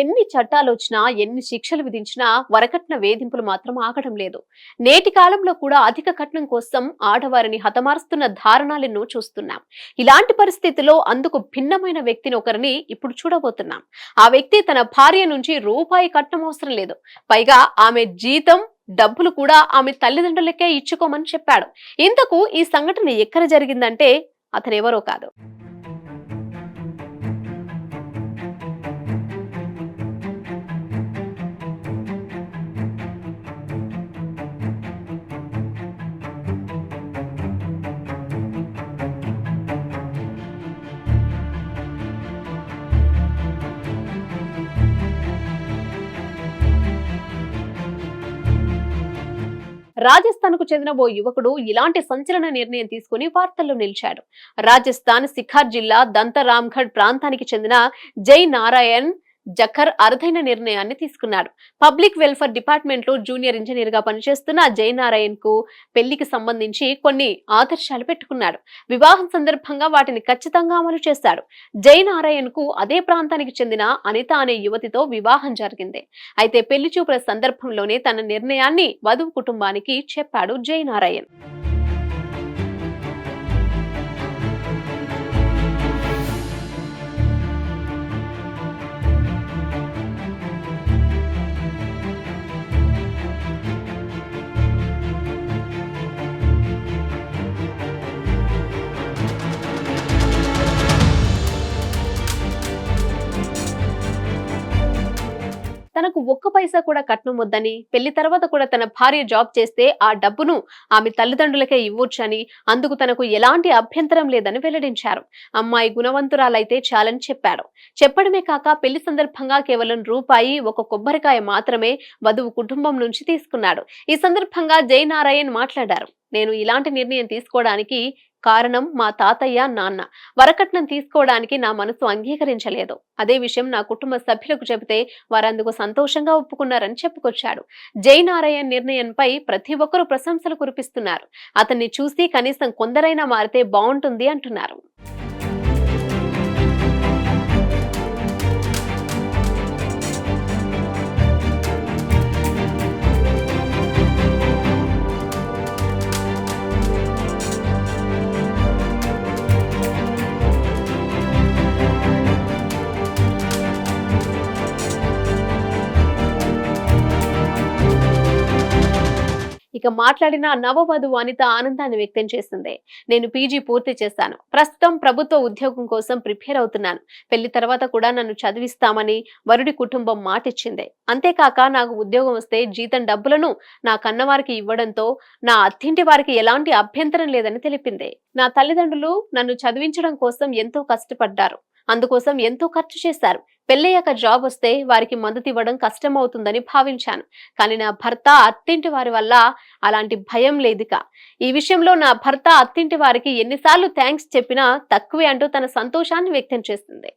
ఎన్ని చట్టాలు వచ్చినా ఎన్ని శిక్షలు విధించినా వరకట్న వేధింపులు మాత్రం ఆగడం లేదు. నేటి కాలంలో కూడా అధిక కట్నం కోసం ఆడవారిని హతమారుస్తున్న దారుణాలను చూస్తున్నాం. ఇలాంటి పరిస్థితిలో అందుకు భిన్నమైన వ్యక్తిని ఒకరిని ఇప్పుడు చూడబోతున్నాం. ఆ వ్యక్తి తన భార్య నుంచి రూపాయి కట్నం అవసరం లేదు. పైగా ఆమె జీతం డబ్బులు కూడా ఆమె తల్లిదండ్రులకే ఇచ్చుకోమని చెప్పాడు. ఇంతకు ఈ సంఘటన ఎక్కడ జరిగిందంటే అతనెవరో కాదు. రాజస్థాన్కు చెందిన ఓ యువకుడు ఇలాంటి సంచలన నిర్ణయం తీసుకుని వార్తల్లో నిలిచాడు. రాజస్థాన్ సిఖార్ జిల్లా దంతరామ్ఘడ్ ప్రాంతానికి చెందిన జై నారాయణ్ జఖర్ అరుదైన నిర్ణయాన్ని తీసుకున్నాడు. పబ్లిక్ వెల్ఫేర్ డిపార్ట్మెంట్లో జూనియర్ ఇంజనీర్గా పనిచేస్తున్న జయనారాయణ్కు పెళ్ళికి సంబంధించి కొన్ని ఆదర్శాలు పెట్టుకున్నాడు. వివాహం సందర్భంగా వాటిని ఖచ్చితంగా అమలు చేశాడు. జయనారాయణ్కు అదే ప్రాంతానికి చెందిన అనిత అనే యువతితో వివాహం జరిగింది. అయితే పెళ్ళి చూపుల సందర్భంలోనే తన నిర్ణయాన్ని వధువు కుటుంబానికి చెప్పాడు జయనారాయణ్. తనకు ఒక్క పైసా కూడా కట్నం వద్దని పెళ్ళి తర్వాత కూడా తన భార్య జాబ్ చేస్తే ఆ డబ్బును ఆమె తల్లిదండ్రులకే ఇవ్వొచ్చని అందుకు తనకు ఎలాంటి అభ్యంతరం లేదని వెల్లడించారు. అమ్మాయి గుణవంతురాలైతే చాలని చెప్పాడు చెప్పడమే కాక పెళ్ళి సందర్భంగా కేవలం రూపాయి ఒక కొబ్బరికాయ మాత్రమే వధువు కుటుంబం నుంచి తీసుకున్నాడు. ఈ సందర్భంగా జయనారాయణ్ మాట్లాడారు. నేను ఇలాంటి నిర్ణయం తీసుకోవడానికి కారణం మా తాతయ్య నాన్న. వరకట్నం తీసుకోవడానికి నా మనసు అంగీకరించలేదు. అదే విషయం నా కుటుంబ సభ్యులకు చెబితే వారందుకు సంతోషంగా ఒప్పుకున్నారని చెప్పుకొచ్చాడు. జయనారాయణ నిర్ణయంపై ప్రతి ఒక్కరూ ప్రశంసలు కురిపిస్తున్నారు. అతన్ని చూసి కనీసం కొందరైనా మారితే బాగుంటుంది అంటున్నారు. ఇక మాట్లాడిన నవవధు అనిత ఆనందాన్ని వ్యక్తం చేసింది. నేను పీజీ పూర్తి చేశాను. ప్రస్తుతం ప్రభుత్వ ఉద్యోగం కోసం ప్రిపేర్ అవుతున్నాను. పెళ్ళి తర్వాత కూడా నన్ను చదివిస్తామని వరుడి కుటుంబం మాటిచ్చింది. అంతేకాక నాకు ఉద్యోగం వస్తే జీతం డబ్బులను నా కన్నవారికి ఇవ్వడంతో నా అత్తింటి వారికి ఎలాంటి అభ్యంతరం లేదని తెలిపింది. నా తల్లిదండ్రులు నన్ను చదివించడం కోసం ఎంతో కష్టపడ్డారు. అందుకోసం ఎంతో ఖర్చు చేశారు. పెళ్ళయ్యాక జాబ్ వస్తే వారికి మద్దతు ఇవ్వడం కష్టం అవుతుందని భావించాను. కానీ నా భర్త అత్తింటి వారి వల్ల అలాంటి భయం లేదుక. ఈ విషయంలో నా భర్త అత్తింటి వారికి ఎన్నిసార్లు థ్యాంక్స్ చెప్పినా తక్కువే అంటూ తన సంతోషాన్ని వ్యక్తం చేసింది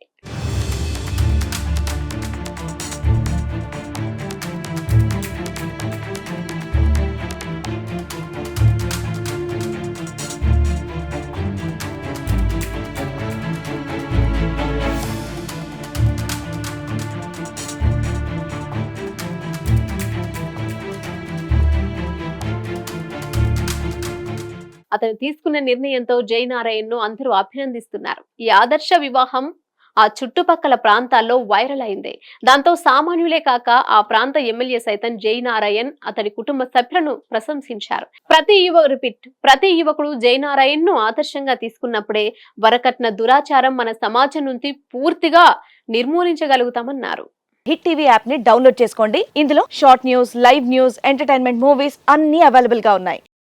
అతను తీసుకున్న నిర్ణయంతో జయనారాయణ్ను అందరూ అభినందిస్తున్నారు. ఈ ఆదర్శ వివాహం ఆ చుట్టుపక్కల ప్రాంతాల్లో వైరల్ అయింది. దాంతో సామాన్యులే కాక ఆ ప్రాంత ఎమ్మెల్యే సైతం జయనారాయణ్ అతడి కుటుంబ సభ్యులను ప్రశంసించారు. ప్రతి యువ రిపీట్ ప్రతి యువకుడు జయనారాయణ్ను ఆదర్శంగా తీసుకున్నప్పుడే వరకట్న దురాచారం మన సమాజం నుంచి పూర్తిగా నిర్మూలించగలుగుతామన్నారు. హిట్ టీవీ యాప్ని డౌన్లోడ్ చేసుకోండి. ఇందులో short news live news entertainment movies అన్ని అవైలబుల్గా ఉన్నాయి.